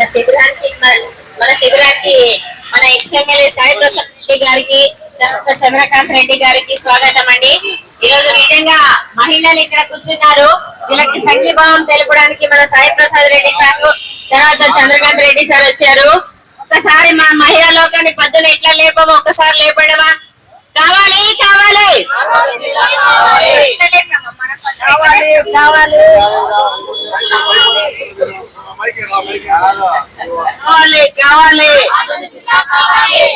మన శిబిరానికి మన- శిబిరానికి మన ఎక్స్ఎమ్మెల్యే సాయి ప్రసాద్ రెడ్డి గారికి తర్వాత చంద్రకాంత్ రెడ్డి గారికి స్వాగతం అండి. ఈ రోజు నిజంగా మహిళలు ఇక్కడ కూర్చున్నారు. వీళ్ళకి సంఘీభావం తెలపడానికి మన సాయి ప్రసాద్ రెడ్డి సార్ తర్వాత చంద్రకాంత్ రెడ్డి సార్ వచ్చారు. ఒకసారి మా మహిళా లోకాన్ని పద్దున ఎట్లా లేపమో ఒకసారి లేపడమా? కావాలి కావాలి. పద్దున కావాలి. కావాలి కావాలి.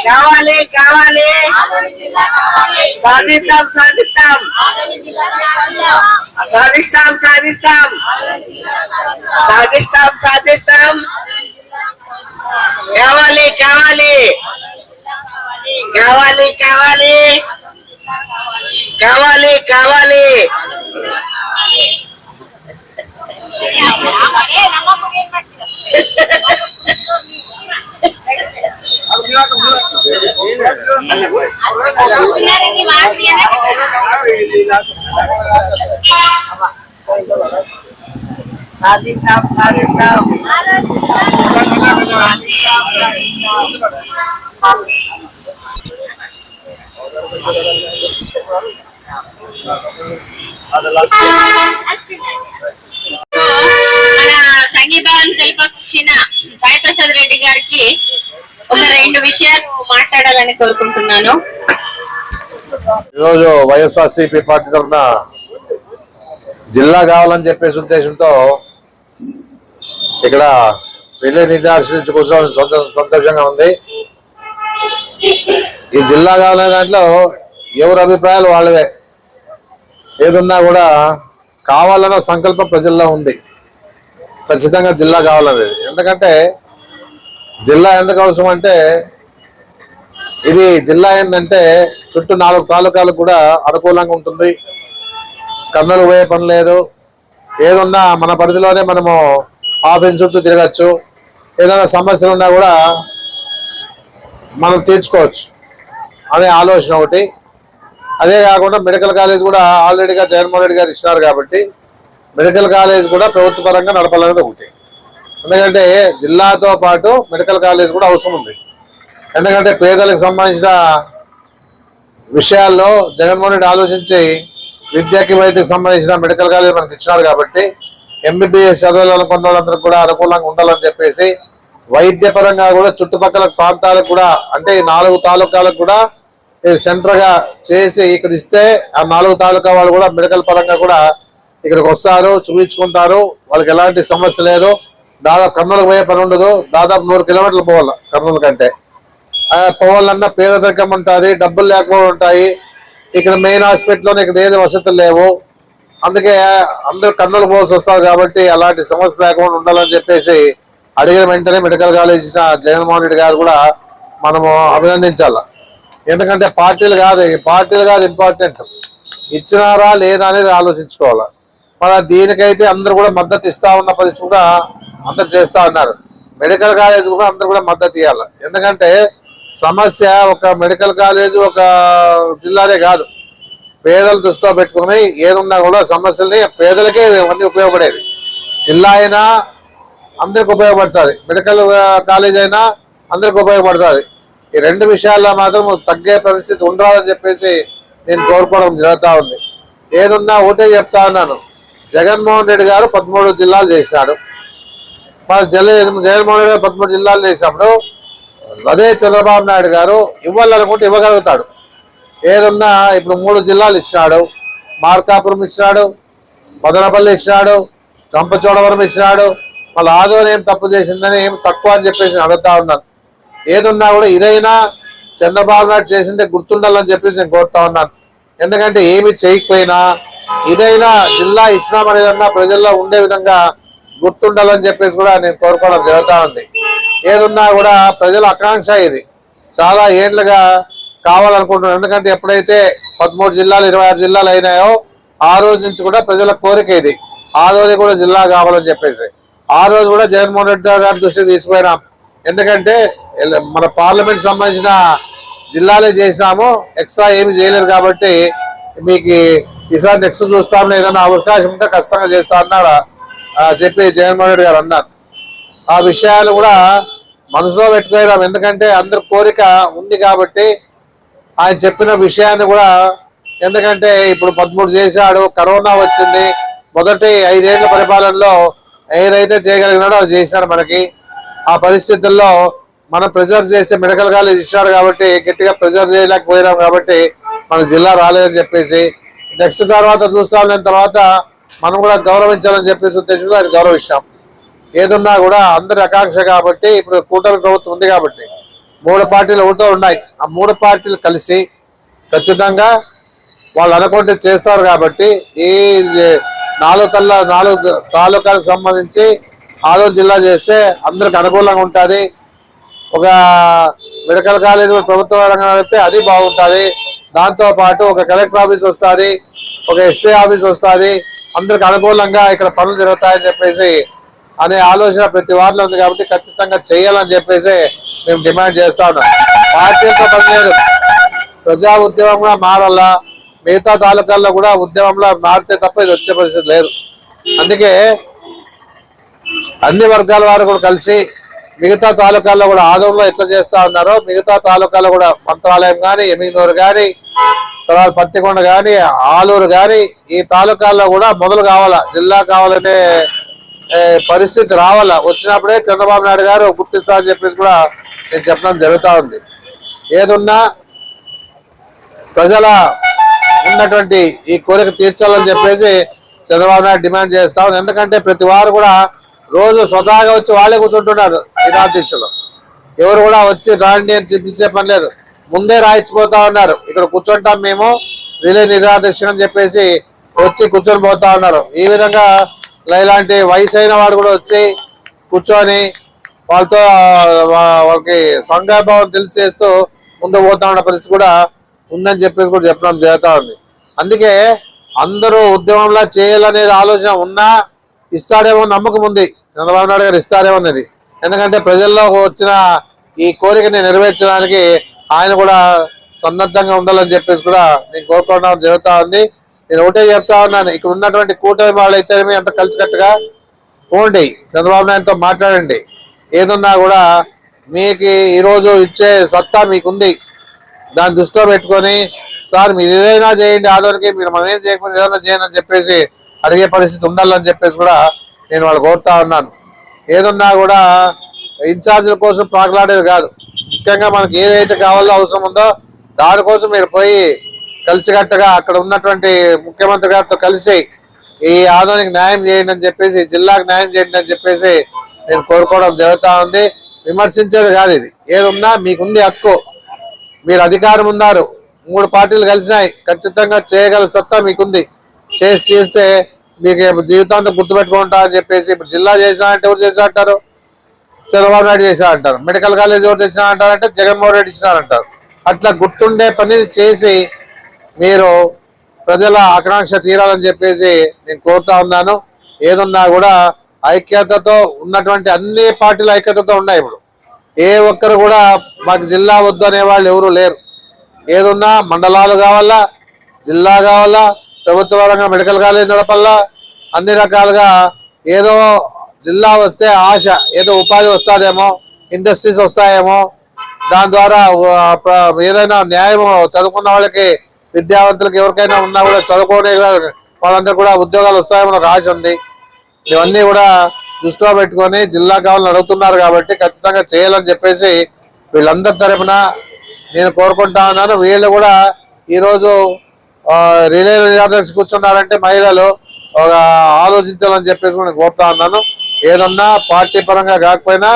కావాలి కావాలి. సాధిస్తాం సాధిస్తాం. సాధిస్తాం సాధిస్తాం. సాధిస్తాం సాధిస్తాం. కావాలి కావాలి. కావాలి కావాలి. కావాలి కావాలి. సాధిస్తాం సాధిస్తాం మన సంఘీభావం తెలిపొచ్చిన సాయి ప్రసాద్ రెడ్డి గారికి ఒక రెండు విషయాలు మాట్లాడాలని కోరుకుంటున్నాను. ఈరోజు వైఎస్ఆర్సీపీ పార్టీ తరఫున జిల్లా కావాలని చెప్పేసి ఉద్దేశంతో ఇక్కడ వెళ్ళే నిర్దర్శించుకోవడం సంతోషంగా ఉంది. ఈ జిల్లా కావాలనే దాంట్లో ఎవరి అభిప్రాయాలు వాళ్ళవే. ఏదున్నా కూడా కావాలన్న సంకల్పం ప్రజల్లో ఉంది. ఖచ్చితంగా జిల్లా కావాలనేది. ఎందుకంటే జిల్లా ఎందుకు అవసరం అంటే ఇది జిల్లా ఏంటంటే చుట్టూ నాలుగు తాలూకాలకు కూడా అనుకూలంగా ఉంటుంది. కన్నులు పోయే పని లేదు. ఏదున్నా మన పరిధిలోనే మనము ఆఫీస్ చుట్టూ తిరగచ్చు. ఏదైనా సమస్యలు ఉన్నా కూడా మనం తీర్చుకోవచ్చు అనే ఆలోచన ఒకటి. అదే కాకుండా మెడికల్ కాలేజ్ కూడా ఆల్రెడీగా జగన్మోహన్ రెడ్డి గారు ఇచ్చినారు కాబట్టి మెడికల్ కాలేజ్ కూడా ప్రభుత్వ పరంగా నడపాలనేది ఒకటి. ఎందుకంటే జిల్లాతో పాటు మెడికల్ కాలేజ్ కూడా అవసరం ఉంది. ఎందుకంటే పేదలకు సంబంధించిన విషయాల్లో జగన్మోహన్ రెడ్డి ఆలోచించి విద్యకి వైద్యకి సంబంధించిన మెడికల్ కాలేజ్ మనకి ఇచ్చినాడు కాబట్టి ఎంబీబీఎస్ చదవాలనుకున్న వాళ్ళందరూ కూడా అనుకూలంగా ఉండాలని చెప్పేసి వైద్యపరంగా కూడా చుట్టుపక్కల ప్రాంతాలకు కూడా అంటే నాలుగు తాలూకాలకు కూడా సెంటర్గా చేసి ఇక్కడ ఇస్తే ఆ నాలుగు తాలూకా వాళ్ళు కూడా మెడికల్ పరంగా కూడా ఇక్కడికి వస్తారు చూపించుకుంటారు వాళ్ళకి ఎలాంటి సమస్య లేదు దాదాపు కర్నూలుకు పోయే పని ఉండదు. దాదాపు నూరు కిలోమీటర్లు పోవాలి కర్నూలు కంటే. పోవాలన్నా పేదరికం ఉంటుంది డబ్బులు లేకపోవడం ఉంటాయి. ఇక్కడ మెయిన్ హాస్పిటల్లో ఇక్కడ ఏది వసతులు లేవు. అందుకే అందరూ కర్నూలు పోవాల్సి వస్తారు కాబట్టి అలాంటి సమస్య లేకుండా ఉండాలని చెప్పేసి అడిగిన వెంటనే మెడికల్ కాలేజ్ ఇచ్చిన జగన్మోహన్ రెడ్డి గారు కూడా మనము అభినందించాలి. ఎందుకంటే పార్టీలు కాదు ఈ పార్టీలు కాదు ఇంపార్టెంట్ ఇచ్చినారా లేదా అనేది ఆలోచించుకోవాలి. మన దీనికైతే అందరూ కూడా మద్దతు ఇస్తా ఉన్న పరిస్థితి కూడా అందరు చేస్తా ఉన్నారు. మెడికల్ కాలేజ్ కూడా అందరూ కూడా మద్దతు ఇవ్వాలి ఎందుకంటే సమస్య ఒక మెడికల్ కాలేజ్ ఒక జిల్లానే కాదు. పేదలు దృష్టిలో పెట్టుకుని ఏదున్నా కూడా సమస్యల్ని పేదలకే ఇవన్నీ ఉపయోగపడేది. జిల్లా అయినా అందరికి ఉపయోగపడుతుంది. మెడికల్ కాలేజ్ అయినా అందరికి ఉపయోగపడుతుంది. ఈ రెండు విషయాల్లో మాత్రం తగ్గే పరిస్థితి ఉండాలని చెప్పేసి నేను కోరుకోవడం జరుగుతూ ఉంది. ఏదున్నా ఒకటే చెప్తా ఉన్నాను. జగన్మోహన్ రెడ్డి గారు పదమూడు జిల్లాలు చేశాడు మన జల జగన్మోహన్ రెడ్డి గారు పదమూడు జిల్లాలు చేసినప్పుడు అదే చంద్రబాబు నాయుడు గారు ఇవ్వాలనుకుంటే ఇవ్వగలుగుతాడు. ఏదున్నా ఇప్పుడు మూడు జిల్లాలు ఇచ్చినాడు. మార్కాపురం ఇచ్చినాడు మదనపల్లి ఇచ్చినాడు రంపచోడవరం ఇచ్చినాడు. మళ్ళీ ఆదోని ఏం తప్పు చేసిందని ఏం తక్కువ అని చెప్పేసి నేను అడుగుతా ఉన్నాను. ఏదున్నా కూడా ఇదైనా చంద్రబాబు నాయుడు చేసిందే గుర్తుండాలని చెప్పేసి నేను కోరుతా ఉన్నాను. ఎందుకంటే ఏమి చేయకపోయినా ఇదైనా జిల్లా ఇచ్చినామనేదన్నా ప్రజల్లో ఉండే విధంగా గుర్తుండాలని చెప్పేసి కూడా నేను కోరుకోవడం జరుగుతూ ఉంది. ఏదున్నా కూడా ప్రజల ఆకాంక్ష ఇది. చాలా ఏండ్లుగా కావాలనుకుంటున్నాను ఎందుకంటే ఎప్పుడైతే పదమూడు జిల్లాలు ఇరవై ఆరు జిల్లాలు అయినాయో ఆ రోజు నుంచి కూడా ప్రజల కోరిక ఇది. ఆ రోజు కూడా జిల్లా కావాలని చెప్పేసి. ఆ రోజు కూడా జగన్మోహన్ రెడ్డి గారి దృష్టికి తీసుకుపోయినాం. ఎందుకంటే మన పార్లమెంట్ సంబంధించిన జిల్లాలే చేసినాము. ఎక్స్ట్రా ఏమి చేయలేదు కాబట్టి మీకు ఈసారి నెక్స్ట్ చూస్తాం ఏదైనా అవకాశం ఉంటే ఖచ్చితంగా చేస్తా అన్నాడు చెప్పి జగన్మోహన్ రెడ్డి గారు అన్నారు. ఆ విషయాలు కూడా మనసులో పెట్టుకోలేం ఎందుకంటే అందరి కోరిక ఉంది కాబట్టి ఆయన చెప్పిన విషయాన్ని కూడా ఎందుకంటే ఇప్పుడు పదమూడు చేశాడు కరోనా వచ్చింది. మొదటి ఐదేళ్ళ పరిపాలనలో ఏదైతే చేయగలిగినాడో అది చేసినాడు మనకి. ఆ పరిస్థితుల్లో మనం ప్రెజర్ చేసే మెడికల్ కాలేజ్ ఇచ్చినాడు కాబట్టి గట్టిగా ప్రెజర్ చేయలేకపోయినాం కాబట్టి మన జిల్లా రాలేదని చెప్పేసి నెక్స్ట్ తర్వాత చూస్తాం లేని తర్వాత మనం కూడా గౌరవించాలని చెప్పేసి ఉద్దేశంలో అది గౌరవించాం ఏదున్నా కూడా అందరి ఆకాంక్ష కాబట్టి ఇప్పుడు కూటమి ప్రభుత్వం ఉంది కాబట్టి మూడు పార్టీలు ఒకటో ఉన్నాయి. ఆ మూడు పార్టీలు కలిసి ఖచ్చితంగా వాళ్ళు అనుకుంటే చేస్తారు కాబట్టి ఈ నాలుగు తల్ల నాలుగు తాలూకాలకు సంబంధించి ఆలో జిల్లా చేస్తే అందరికి అనుకూలంగా ఉంటుంది. ఒక మెడికల్ కాలేజ్ ప్రభుత్వ రంగం నడిపితే అది బాగుంటుంది. దాంతో పాటు ఒక కలెక్టర్ ఆఫీస్ వస్తుంది ఒక ఎస్పీ ఆఫీస్ వస్తుంది. అందరికి అనుకూలంగా ఇక్కడ పనులు జరుగుతాయని చెప్పేసి అనే ఆలోచన ప్రతి వారిలో ఉంది కాబట్టి ఖచ్చితంగా చేయాలని చెప్పేసి మేము డిమాండ్ చేస్తా ఉన్నాం. పార్టీలతో పని లేదు. ప్రజా ఉద్యమంగా మారాలా మిగతా తాలూకాల్లో కూడా ఉద్యమంలో మారితే తప్ప ఇది వచ్చే పరిస్థితి లేదు. అందుకే అన్ని వర్గాల వారు కూడా కలిసి మిగతా తాలూకాల్లో కూడా ఆదంలో ఎట్లా చేస్తా ఉన్నారో మిగతా తాలూకాల్లో కూడా మంత్రాలయం కానీ ఎమినూరు కానీ తర్వాత పత్తికొండ కానీ ఆలూరు కానీ ఈ తాలూకాల్లో కూడా మొదలు కావాలా? జిల్లా కావాలనే పరిస్థితి రావాలా? వచ్చినప్పుడే చంద్రబాబు నాయుడు గారు గుర్తిస్తా అని చెప్పేసి కూడా నేను చెప్పడం జరుగుతూ ఉంది. ఏదున్నా ప్రజల ఉన్నటువంటి ఈ కోరిక తీర్చాలని చెప్పేసి చంద్రబాబు నాయుడు డిమాండ్ చేస్తా ఉంది. ఎందుకంటే ప్రతి వారు కూడా రోజు స్వతహాగా వచ్చి వాళ్ళే కూర్చుంటున్నారు నిరాదీక్షలో ఎవరు కూడా వచ్చి రాండి అని పిలిచే పని లేదు. ముందే రాయించిపోతా ఉన్నారు. ఇక్కడ కూర్చుంటాం మేము రిలే నిరాదీక్ష అని చెప్పేసి వచ్చి కూర్చొని పోతా ఉన్నారు. ఈ విధంగా ఇలా ఇలాంటి వయసు అయిన వాడు కూడా వచ్చి కూర్చొని వాళ్ళతో వాళ్ళకి సంఘాభావం తెలిసి చేస్తూ ముందు పోతా ఉన్న పరిస్థితి కూడా ఉందని చెప్పేసి కూడా చెప్పడం జరుగుతూ ఉంది. అందుకే అందరూ ఉద్యమంలా చేయాలనేది ఆలోచన ఉన్నా ఇస్తాడేమో నమ్మకం ఉంది. చంద్రబాబు నాయుడు గారు ఇస్తారేమో అనేది. ఎందుకంటే ప్రజల్లో వచ్చిన ఈ కోరికని నెరవేర్చడానికి ఆయన కూడా సన్నద్ధంగా ఉండాలని చెప్పేసి కూడా నేను కోరుకోవడం జరుగుతా ఉంది. నేను ఒకటే చెప్తా ఉన్నాను ఇక్కడ ఉన్నటువంటి కూటమి వాళ్ళైతే అంత కలిసికట్టుగా పోండి చంద్రబాబు నాయుడుతో మాట్లాడండి. ఏదున్నా కూడా మీకు ఈరోజు ఇచ్చే సత్తా మీకుంది. దాన్ని దృష్టిలో పెట్టుకొని సార్ మీరు ఏదైనా చేయండి ఆదోనికి మీరు మనం ఏం చేయకపోతే ఏదైనా చేయండి అని చెప్పేసి అడిగే పరిస్థితి ఉండాలని చెప్పేసి కూడా నేను వాళ్ళు కోరుతా ఉన్నాను. ఏదున్నా కూడా ఇన్ఛార్జీల కోసం ప్రాగలాడేది కాదు. ముఖ్యంగా మనకి ఏదైతే కావాలో అవసరం ఉందో దానికోసం మీరు పోయి కలిసికట్టుగా అక్కడ ఉన్నటువంటి ముఖ్యమంత్రి గారితో కలిసి ఈ ఆదోనికి న్యాయం చేయండి అని చెప్పేసి జిల్లాకు న్యాయం చేయండి అని చెప్పేసి నేను కోరుకోవడం జరుగుతూ ఉంది. విమర్శించేది కాదు ఇది. ఏదున్నా మీకుంది హక్కు. మీరు అధికారం ఉన్నారు. మూడు పార్టీలు కలిసినాయి. ఖచ్చితంగా చేయగల సత్తా మీకుంది. చేసి చేస్తే మీకు జీవితాంతం గుర్తుపెట్టుకుంటా అని చెప్పేసి ఇప్పుడు జిల్లా చేసినా అంటే ఎవరు చేసినా అంటారు? చంద్రబాబు నాయుడు చేసినా అంటారు. మెడికల్ కాలేజ్ ఎవరు తెచ్చినా అంటారంటే జగన్మోహన్ రెడ్డి ఇచ్చినారంటారు అట్లా గుర్తుండే పని చేసి మీరు ప్రజల ఆకాంక్ష తీరాలని చెప్పేసి నేను కోరుతా ఉన్నాను. ఏదున్నా కూడా ఐక్యతతో ఉన్నటువంటి అన్ని పార్టీలు ఐక్యతతో ఉన్నాయి ఇప్పుడు. ఏ ఒక్కరు కూడా మాకు జిల్లా వద్దు అనే వాళ్ళు ఎవరు లేరు. ఏదున్నా మండలాలు కావాలా జిల్లా కావాలా ప్రభుత్వ పరంగా మెడికల్ కాలేజ్ నడపల్లా అన్ని రకాలుగా ఏదో జిల్లా వస్తే ఆశ ఏదో ఉపాధి వస్తుందేమో ఇండస్ట్రీస్ వస్తాయేమో దాని ద్వారా ఏదైనా న్యాయం చదువుకున్న వాళ్ళకి విద్యావంతులకు ఎవరికైనా ఉన్నా కూడా చదువుకునే వాళ్ళందరూ కూడా ఉద్యోగాలు వస్తాయేమో ఒక ఆశ ఉంది. ఇవన్నీ కూడా దృష్టిలో పెట్టుకొని జిల్లా కావాలని అడుగుతున్నారు కాబట్టి ఖచ్చితంగా చేయాలని చెప్పేసి వీళ్ళందరి తరపున నేను కోరుకుంటా ఉన్నాను. వీళ్ళు కూడా ఈరోజు రిలే నిరాదర్శ కూర్చున్నారంటే మహిళలు ఒక ఆలోచించాలని చెప్పేసి నేను కోరుతా ఉన్నాను. ఏదన్నా పార్టీ పరంగా కాకపోయినా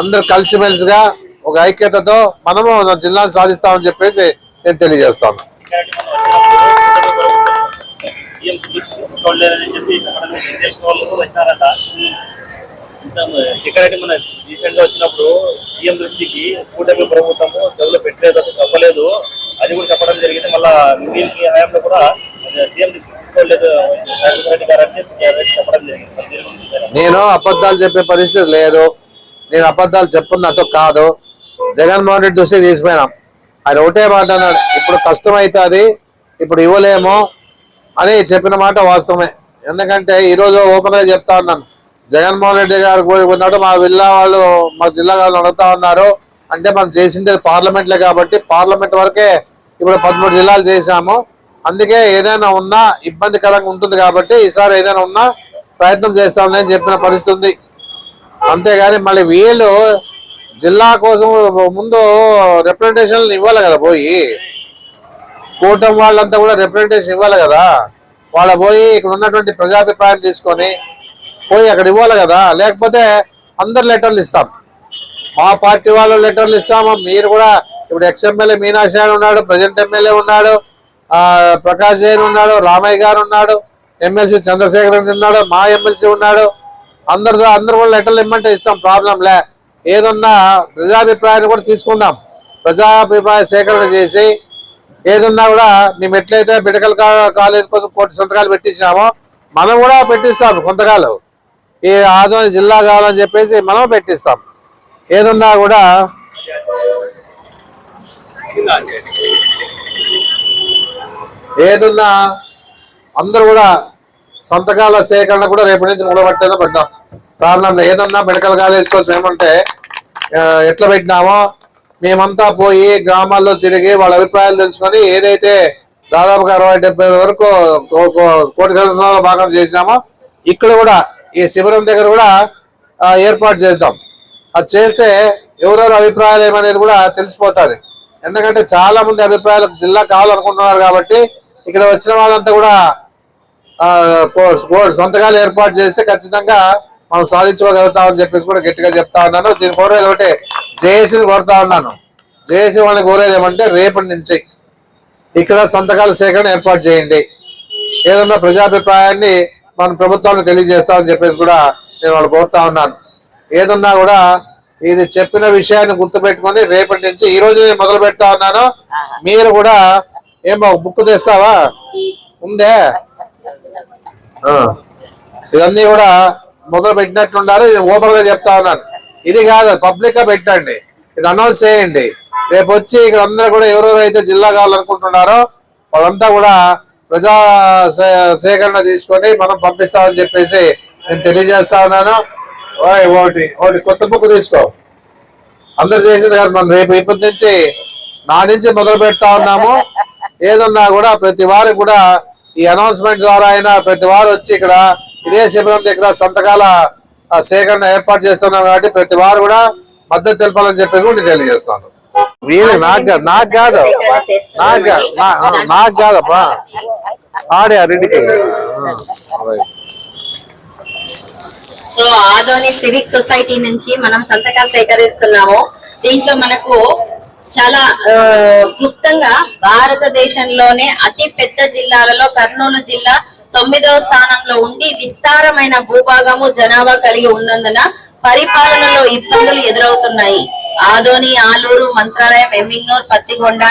అందరు కలిసిమెలిసిగా ఒక ఐక్యతతో మనము మన జిల్లాను సాధిస్తామని చెప్పేసి నేను తెలియజేస్తాను. చెప్పి ఎక్కడైతే మన రీసెంట్గా వచ్చినప్పుడు సీఎం దృష్టికి కూటమి ప్రభుత్వము చదువులు పెట్టలేదు చెప్పలేదు. అది కూడా చెప్పడం జరిగింది. మళ్ళా మిగిలిన హయాంలో కూడా సీఎం దృష్టికి తీసుకోలేదు. రెడ్డి గారు అంటే చెప్పడం జరిగింది. నేను అబద్ధాలు చెప్పే పరిస్థితి లేదు. నేను అబద్ధాలు చెప్పున్నట్టు కాదు. జగన్మోహన్ రెడ్డి దృష్టికి తీసుకుపోయినాం ఆయన ఒకటే మాట అన్నాడు ఇప్పుడు కష్టమైతే అది ఇప్పుడు ఇవ్వలేము అని చెప్పిన మాట వాస్తవమే. ఎందుకంటే ఈరోజు ఓపెన్గా చెప్తా ఉన్నాను. జగన్మోహన్ రెడ్డి గారు పోయి మా జిల్లా వాళ్ళు మా జిల్లా వాళ్ళు అడుగుతా ఉన్నారు. అంటే మనం చేసిండేది పార్లమెంట్లే కాబట్టి పార్లమెంట్ వరకే ఇప్పుడు పదమూడు జిల్లాలు చేశాము అందుకే ఏదైనా ఉన్నా ఇబ్బందికరంగా ఉంటుంది కాబట్టి ఈసారి ఏదైనా ఉన్నా ప్రయత్నం చేస్తామని చెప్పిన పరిస్థితి ఉంది. అంతేగాని మళ్ళీ వీళ్ళు జిల్లా కోసం ముందు రిప్రజెంటేషన్లు ఇవ్వాలి కదా పోయి. కూటమి వాళ్ళంతా కూడా రిప్రజెంటేషన్ ఇవ్వాలి కదా. వాళ్ళ పోయి ఇక్కడ ఉన్నటువంటి ప్రజాభిప్రాయం తీసుకొని పోయి అక్కడ ఇవ్వాలి కదా. లేకపోతే అందరు లెటర్లు ఇస్తాం. మా పార్టీ వాళ్ళు లెటర్లు ఇస్తాము. మీరు కూడా ఇప్పుడు ఎక్స్ ఎమ్మెల్యే మీనాక్షి ఉన్నాడు ప్రజెంట్ ఎమ్మెల్యే ఉన్నాడు ప్రకాష్ జైన్ ఉన్నాడు రామయ్య గారు ఉన్నాడు ఎమ్మెల్సీ చంద్రశేఖర్ ఉన్నాడు మా ఎమ్మెల్సీ ఉన్నాడు. అందరితో అందరు కూడా లెటర్లు ఇమ్మంటే ఇస్తాం ప్రాబ్లం లే. ఏదన్నా ప్రజాభిప్రాయాన్ని కూడా తీసుకుందాం. ప్రజాభిప్రాయ సేకరణ చేసి ఏదన్నా కూడా మేము ఎట్లయితే మెడికల్ కాలేజ్ కోసం కోటి సంతకాలు పెట్టించామో మనం కూడా పెట్టిస్తాం కొంతకాలం. ఈ ఆదోని జిల్లా కావాలని చెప్పేసి మనం పెట్టిస్తాం. ఏదన్నా కూడా ఏదున్నా అందరూ కూడా సంతకాల సేకరణ కూడా రేపటి నుంచి మొదలుపెట్టేదో పెడతాం. ప్రాబ్లం ఏదన్నా మెడికల్ కాలేజ్ కోసం ఏమంటే ఎట్లా పెట్టినామో మేమంతా పోయి గ్రామాల్లో తిరిగి వాళ్ళ అభిప్రాయాలు తెలుసుకొని ఏదైతే దాదాపుగా అరవై డెబ్బై వరకు కో- కో- కోటి గ్రంథాల భాగం చేసినామో ఇక్కడ కూడా ఈ శిబిరం దగ్గర కూడా ఏర్పాటు చేద్దాం. అది చేస్తే ఎవరెవరి అభిప్రాయాలు ఏమనేది కూడా తెలిసిపోతుంది. ఎందుకంటే చాలా మంది అభిప్రాయాలు జిల్లా కావాలనుకుంటున్నారు కాబట్టి ఇక్కడ వచ్చిన వాళ్ళంతా కూడా సొంతకాలు కో- సంతకాలు ఏర్పాటు చేస్తే ఖచ్చితంగా మనం సాధించుకోగలుగుతామని చెప్పేసి కూడా గట్టిగా చెప్తా ఉన్నాను. దీని కోరేది ఒకటి జేఏసీని కోరుతా ఉన్నాను. జేఏసీ వాళ్ళని కోరేది ఏమంటే రేపటి నుంచి ఇక్కడ సంతకాల సేకరణ ఏర్పాటు చేయండి. ఏదన్నా ప్రజాభిప్రాయాన్ని మన ప్రభుత్వానికి తెలియజేస్తామని చెప్పేసి కూడా నేను వాళ్ళు కోరుతా ఉన్నాను. ఏదున్నా కూడా ఇది చెప్పిన విషయాన్ని గుర్తుపెట్టుకొని రేపటి నుంచి ఈ రోజు నేను మొదలు పెడతా ఉన్నాను. మీరు కూడా ఏమో బుక్ తెస్తావా? ఉందే? ఇదన్నీ ఇవన్నీ కూడా మొదలు పెట్టినట్టుండారు ఓపెన్గా చెప్తా ఉన్నాను. ఇది కాదు పబ్లిక్గా పెట్టండి. ఇది అనౌన్స్ చేయండి. రేపు వచ్చి ఇక్కడ అందరూ కూడా ఎవరెవరైతే జిల్లా కావాలనుకుంటున్నారో వాళ్ళంతా కూడా ప్రజా సేకరణ తీసుకొని మనం పంపిస్తామని చెప్పేసి నేను తెలియజేస్తా ఉన్నాను. ఓయ్ ఒకటి ఒకటి కొత్త బుక్ తీసుకో. అందరు చేసింది కాదు మనం రేపు ఇప్పటి నుంచి నా నుంచి మొదలు పెడతా ఉన్నాము. ఏదన్నా కూడా ప్రతి వారు కూడా ఈ అనౌన్స్మెంట్ ద్వారా అయినా ప్రతి వారు వచ్చి ఇక్కడ ఇదే శిబిరం దగ్గర సంతకాల సేకరణ ఏర్పాటు చేస్తున్నాం కాబట్టి ప్రతి వారు కూడా మద్దతు తెలపాలని చెప్పేసి కూడా నేను తెలియజేస్తాను. వీళ్ళు నాకు కాదు, నాకు కాదు. నాకు నాకు కాదప్పా. ఆడే రెడ్డికి సో ఆదోని సివిక్ సొసైటీ నుంచి మనం సంతకాలు సేకరిస్తున్నాము. దీంట్లో మనకు చాలా క్లుప్తంగా భారతదేశంలోనే అతి పెద్ద జిల్లాలలో కర్నూలు జిల్లా తొమ్మిదవ స్థానంలో ఉండి విస్తారమైన భూభాగము జనాభా కలిగి ఉన్నందున పరిపాలనలో ఇబ్బందులు ఎదురవుతున్నాయి. ఆదోని ఆలూరు మంత్రాలయం ఎమ్మింగూర్ పత్తికొండ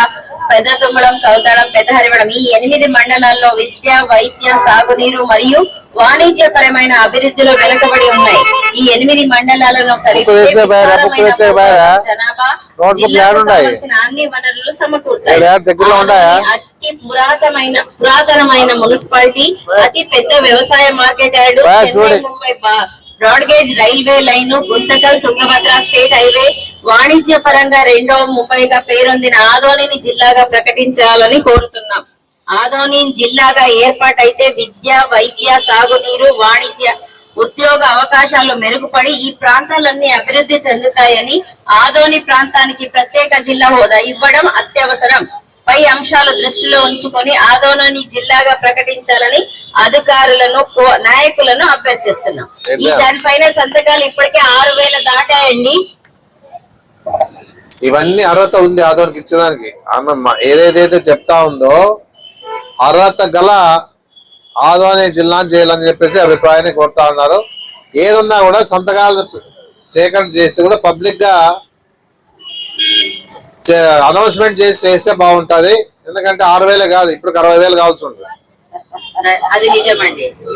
పెద్ద తుమ్మడం కౌతాడం పెద్దహరివడం ఈ ఎనిమిది మండలాల్లో విద్య వైద్య సాగునీరు మరియు వాణిజ్యపరమైన అభివృద్ధిలో వెనుకబడి ఉన్నాయి ఈ ఎనిమిది మండలాలను బయరా. జనాభా అన్ని వనరులు సమకూరుతాయి అతి పురాతనమైన పురాతనమైన మున్సిపాలిటీ అతి పెద్ద వ్యవసాయ మార్కెట్ యార్డ్. ముంబై బా- broad gauge railway line Guntakal Tungabhadra state highway వాణిజ్య పరంగా రెండవ ముంబైగా పేరొందిన ఆదోనిని జిల్లాగా ప్రకటించాలని కోరుతున్నాం. ఆదోని జిల్లాగా ఏర్పాటైతే విద్య వైద్య సాగునీరు వాణిజ్య ఉద్యోగ అవకాశాలు మెరుగుపడి ఈ ప్రాంతాలన్నీ అభివృద్ధి చెందుతాయని ఆదోని ప్రాంతానికి ప్రత్యేక జిల్లా హోదా ఇవ్వడం అత్యవసరం. పై అంశాలు దృష్టిలో ఉంచుకొని ఆదోని జిల్లాగా ప్రకటించాలని అధికారులను నాయకులను అభ్యర్థిస్తున్నాం. ఈ దానిపైన సంతకాలు ఇప్పటికే ఆరు వేల దాటాయండి. ఇవన్నీ అర్హత ఉంది ఆదోనికి ఇచ్చేదానికి. మ- ఏదేదైతే చెప్తా ఉందో అర్హత గల ఆదోని జిల్లాను చేయాలని చెప్పేసి అభిప్రాయాన్ని కోరుతా ఉన్నారు. ఏదున్నా కూడా సంతకాలు సేకరణ చేస్తే కూడా పబ్లిక్గా అనౌన్స్మెంట్ చేసి చేస్తే బాగుంటది. ఎందుకంటే ఆరు వేలే కాదు ఇప్పుడు అరవై వేలు కావాల్సి ఉంటుంది.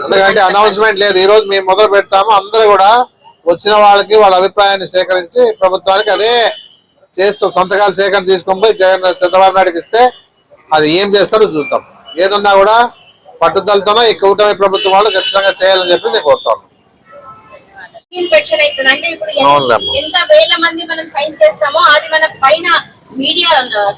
ఎందుకంటే అనౌన్స్మెంట్ లేదు. ఈ రోజు మేము మొదలు పెడతాము. అందరూ కూడా వచ్చిన వాళ్ళకి వాళ్ళ అభిప్రాయాన్ని సేకరించి ప్రభుత్వానికి అదే చేస్తూ సంతకాల సేకరణ తీసుకొని పోయి జగన్ చంద్రబాబు నాయుడుకి ఇస్తే అది ఏం చేస్తారో చూద్దాం. ఏదన్నా కూడా పట్టుదలతోనో ఈ కూటమి ప్రభుత్వం వాళ్ళు ఖచ్చితంగా చేయాలని చెప్పి నేను కోరుతాను. ఇన్ఫెక్షన్ అవుతుంది అంటే ఇప్పుడు. ఎంత వేల మంది మనం సైన్ చేస్తామో అది మన పైన మీడియా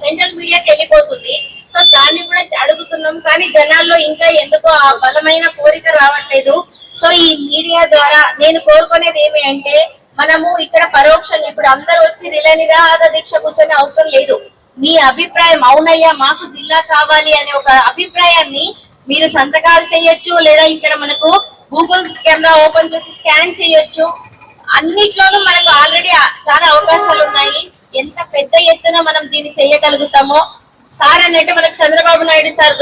సెంట్రల్ మీడియాకి వెళ్ళిపోతుంది. సో దాన్ని కూడా అడుగుతున్నాం. కానీ జనాల్లో ఇంకా ఎందుకో ఆ బలమైన కోరిక రావట్లేదు. సో ఈ మీడియా ద్వారా నేను కోరుకునేది ఏమి అంటే మనము ఇక్కడ పరోక్షంగా ఇప్పుడు అందరూ వచ్చి రిలే నిరాహార దీక్ష కూర్చొని అవసరం లేదు. మీ అభిప్రాయం అవునయ్యా మాకు జిల్లా కావాలి అనే ఒక అభిప్రాయాన్ని మీరు సంతకాలు చేయొచ్చు లేదా ఇక్కడ మనకు గూగుల్ కెమెరా ఓపెన్ చేసి స్కాన్ చేయొచ్చు. అన్నిట్లోనూ మనకు ఆల్రెడీ చాలా అవకాశాలు ఉన్నాయి. ఎంత పెద్ద ఎత్తున మనం దీన్ని చేయగలుగుతామో? సార్ అన్నట్టు మనకు చంద్రబాబు నాయుడు సార్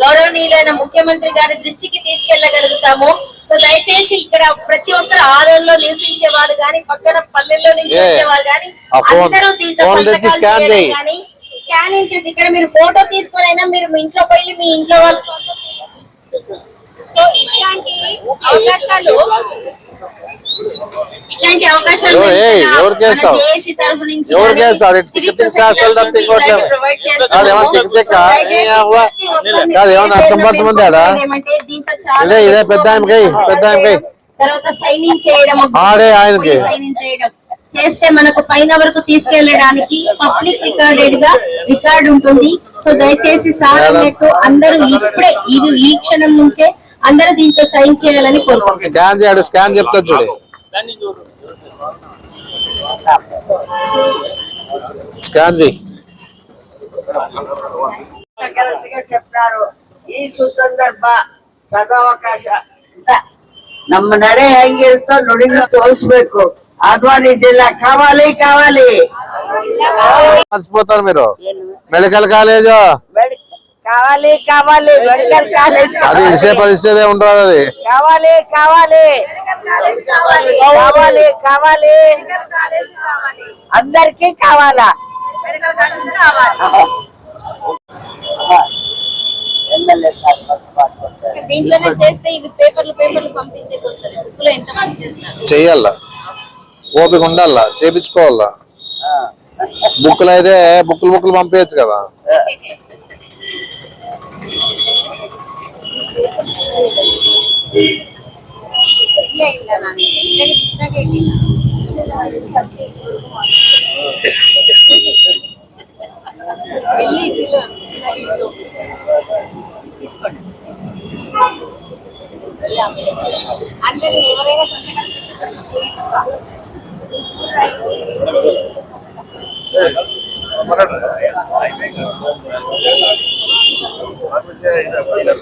గౌరవనీయులైన ముఖ్యమంత్రి గారి దృష్టికి తీసుకెళ్ళగలుగుతాము సో దయచేసి ఇక్కడ ప్రతి ఒక్కరు ఆలయంలో నివసించే వాళ్ళు గాని పక్కన పల్లెల్లో గాని ఆ ఫోన్- అందరూ దీంట్లో స్కానింగ్ చేసి ఇక్కడ మీరు ఫోటో తీసుకొని అయినా మీరు మీ ఇంట్లో పోయి మీ ఇంట్లో వాళ్ళు సో ఇట్లాంటి అవకాశాలు ఇట్లాంటి అవకాశాలు అర్థం పడుతుంది ఇదే, పెద్ద పెద్ద. తర్వాత సైనింగ్ చేయడం ఆడే ఆయనకి. సైనింగ్ చేయడం. చేస్తే మనకు పైన వరకు తీసుకెళ్ళడానికి పబ్లిక్ రికార్డెడ్గా రికార్డ్ ఉంటుంది. సో దయచేసి సార్ అన్నట్టు అందరూ ఇప్పుడే ఇది ఈ క్షణం నుంచే అందరూ దీంట్లో సైన్ చేయాలని కోరుకుంటున్నాను స్కాన్ చేయడు స్కాన్ చెప్తా చూడు స్కాన్ చేయి కరెక్ట్ గా చెప్తారు ಈ ಸುಸಂದರ್ಭ ಸದಾವಕಾಶ ಅಂತ ನಮ್ಮ ನಡೆ ಹೆಂಗಿರುತ್ತೋ ನುಡಿನ ತೋರಿಸ್ಬೇಕು ಅದ್ವಾನಿ ಜಿಲ್ಲಾ ಕಾವಾಲಿ ಕಾವಾಲಿ మర్చిపోతారు మీరు మెడికల్ కాలేజ్ మెడి- కావాలి కావాలి మెడికల్ కాలేజ్ అది విషయ పరిస్థితి ఉండదు అది. కావాలి కావాలి. కావాలి కావాలి. అందరికీ కావాలా. దీంట్లోనే చేస్తే ఇవి పేపర్లు పేపర్లు పంపించేకి వస్తుంది. బుక్లో ఎంత మంది చేస్తారు? చెయ్యాల? ఓపిక ఉండాల? చేపించుకోవాలా? బుక్కులు అయితే బుక్కులు బుక్కులు పంపించచ్చు కదా. இல்ல இல்ல நான் கேட்டீங்க తీసుకోండి అందరు ఎవరైనా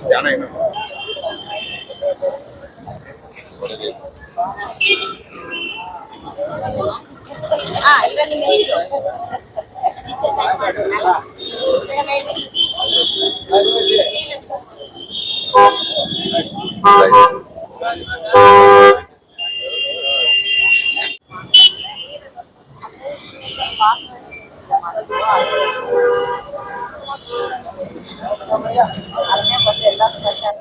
ధ్యానం ಅದನ್ನೇ ಬಂದು ಎಲ್ಲ ಸರ್ಕಾರ